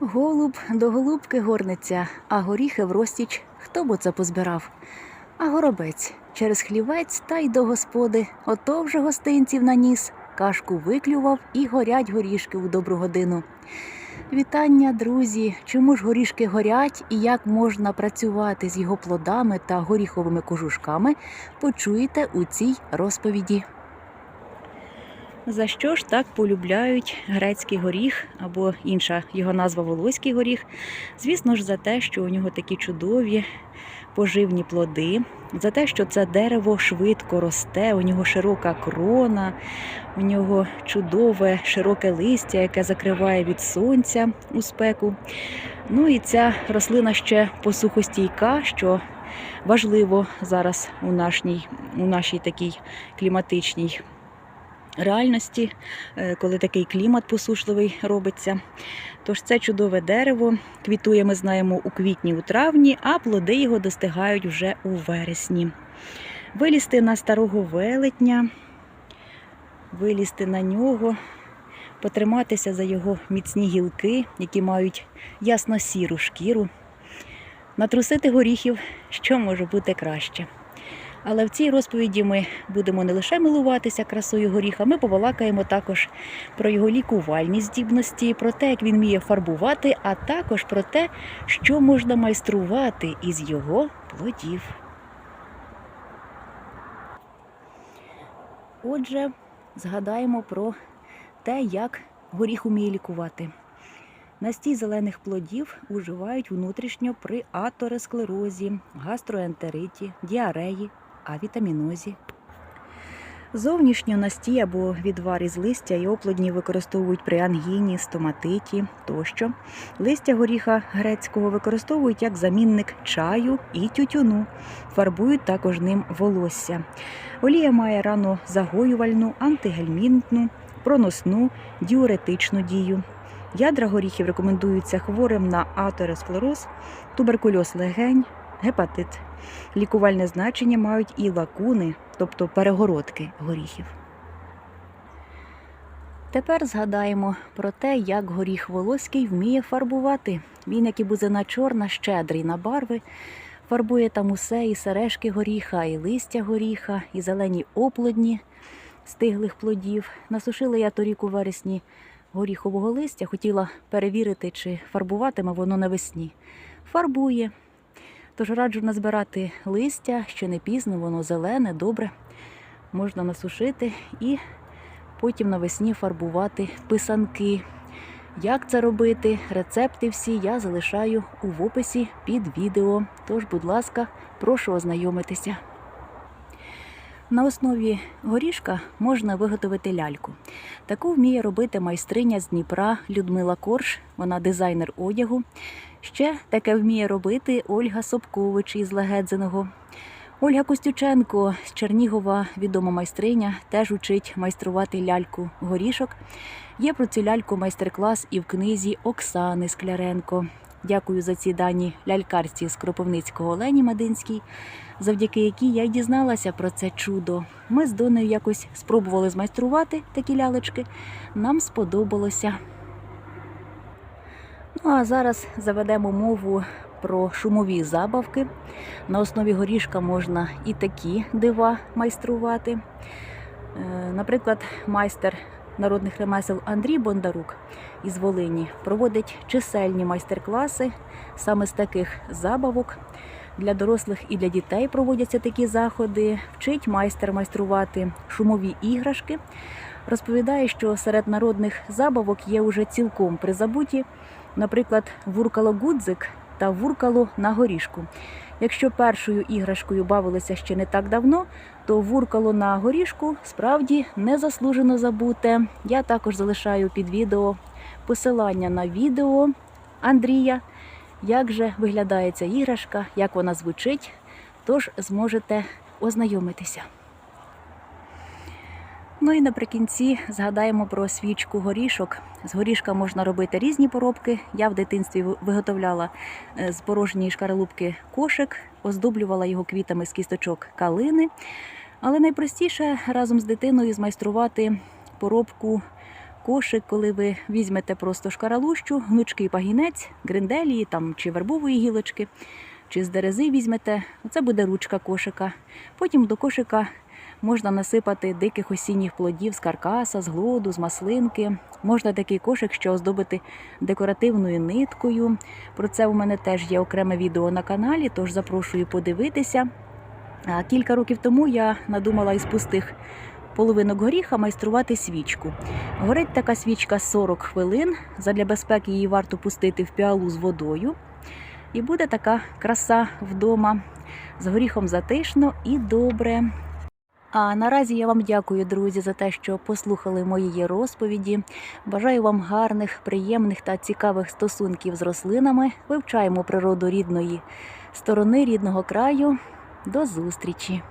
Голуб до голубки горниться, а горіхи в розтіч хто б це позбирав? А горобець через хлівець та й до господи, ото вже гостинців наніс, кашку виклював і горять горішки у добру годину. Вітання, друзі! Чому ж горішки горять і як можна працювати з його плодами та горіховими кожушками, почуєте у цій розповіді. За що ж так полюбляють грецький горіх або інша його назва волоський горіх? Звісно ж, за те, що у нього такі чудові поживні плоди, за те, що це дерево швидко росте, у нього широка крона, у нього чудове широке листя, яке закриває від сонця у спеку. Ну і ця рослина ще посухостійка, що важливо зараз у нашій, у нашій такій кліматичній реальності, е, коли такий клімат посушливий робиться. Тож це чудове дерево квітує, ми знаємо, у квітні, у травні, а плоди його достигають вже у вересні. Вилізти на старого велетня, вилізти на нього, потриматися за його міцні гілки, які мають ясно-сіру шкіру, натрусити горіхів, що може бути краще. Але в цій розповіді ми будемо не лише милуватися красою горіха, ми побалакаємо також про його лікувальні здібності, про те, як він вміє фарбувати, а також про те, що можна майструвати із його плодів. Отже, згадаємо про те, як горіх уміє лікувати. Настій зелених плодів уживають внутрішньо при атеросклерозі, гастроентериті, діареї, авітамінозі. Зовнішньо настій або відвар із листя і оплодні використовують при ангіні, стоматиті тощо. Листя горіха грецького використовують як замінник чаю і тютюну, фарбують також ним волосся. Олія має рано загоювальну, антигельмінтну, проносну, діуретичну дію. Ядра горіхів рекомендуються хворим на атеросклероз, туберкульоз легень, гепатит. Лікувальне значення мають і лакуни, тобто перегородки горіхів. Тепер згадаємо про те, як горіх волоський вміє фарбувати. Він, як і бузина чорна, щедрий на барви, фарбує там усе, і сережки горіха, і листя горіха, і зелені оплодні стиглих плодів. Насушила я торік у вересні горіхового листя, хотіла перевірити, чи фарбуватиме воно навесні. Фарбує. Тож раджу назбирати листя, що не пізно, воно зелене, добре. Можна насушити і потім навесні фарбувати писанки. Як це робити? Рецепти всі я залишаю у описі під відео. Тож, будь ласка, прошу ознайомитися. На основі горішка можна виготовити ляльку. Таку вміє робити майстриня з Дніпра Людмила Корж, вона дизайнер одягу. Ще таке вміє робити Ольга Собкович із Легедзиного. Ольга Костюченко з Чернігова, відома майстриня, теж учить майструвати ляльку горішок. Є про цю ляльку майстер-клас і в книзі Оксани Скляренко. Дякую за ці дані лялькарці з Кропивницького Олені Мединській, завдяки якій я й дізналася про це чудо. Ми з Донею якось спробували змайструвати такі лялечки. Нам сподобалося. Ну а зараз заведемо мову про шумові забавки. На основі горішка можна і такі дива майструвати. Е, Наприклад, майстер народних ремесел Андрій Бондарук із Волині проводить чисельні майстер-класи саме з таких забавок. Для дорослих і для дітей проводяться такі заходи. Вчить майстер майструвати шумові іграшки. Розповідає, що серед народних забавок є уже цілком призабуті, наприклад, вуркало гудзик та вуркало на горішку. Якщо першою іграшкою бавилися ще не так давно, то вуркало на горішку справді незаслужено забуте. Я також залишаю під відео посилання на відео Андрія, як же виглядає ця іграшка, як вона звучить, тож зможете ознайомитися. Ну і наприкінці згадаємо про свічку горішок. З горішка можна робити різні поробки. Я в дитинстві виготовляла е, з порожньої шкаралупки кошик, оздоблювала його квітами з кісточок калини. Але найпростіше разом з дитиною змайструвати поробку кошик, коли ви візьмете просто шкаралущу, гнучкий пагінець, гринделії там, чи вербової гілочки, чи з дерези візьмете, це буде ручка кошика. Потім до кошика можна насипати диких осінніх плодів з каркаса, з глоду, з маслинки. Можна такий кошик ще оздобити декоративною ниткою. Про це у мене теж є окреме відео на каналі, тож запрошую подивитися. Кілька років тому я надумала із пустих половинок горіха майструвати свічку. Горить така свічка 40 хвилин. Задля безпеки її варто пустити в піалу з водою. І буде така краса вдома. З горіхом затишно і добре. А наразі я вам дякую, друзі, за те, що послухали мої розповіді. Бажаю вам гарних, приємних та цікавих стосунків з рослинами. Вивчаємо природу рідної сторони, рідного краю. До зустрічі!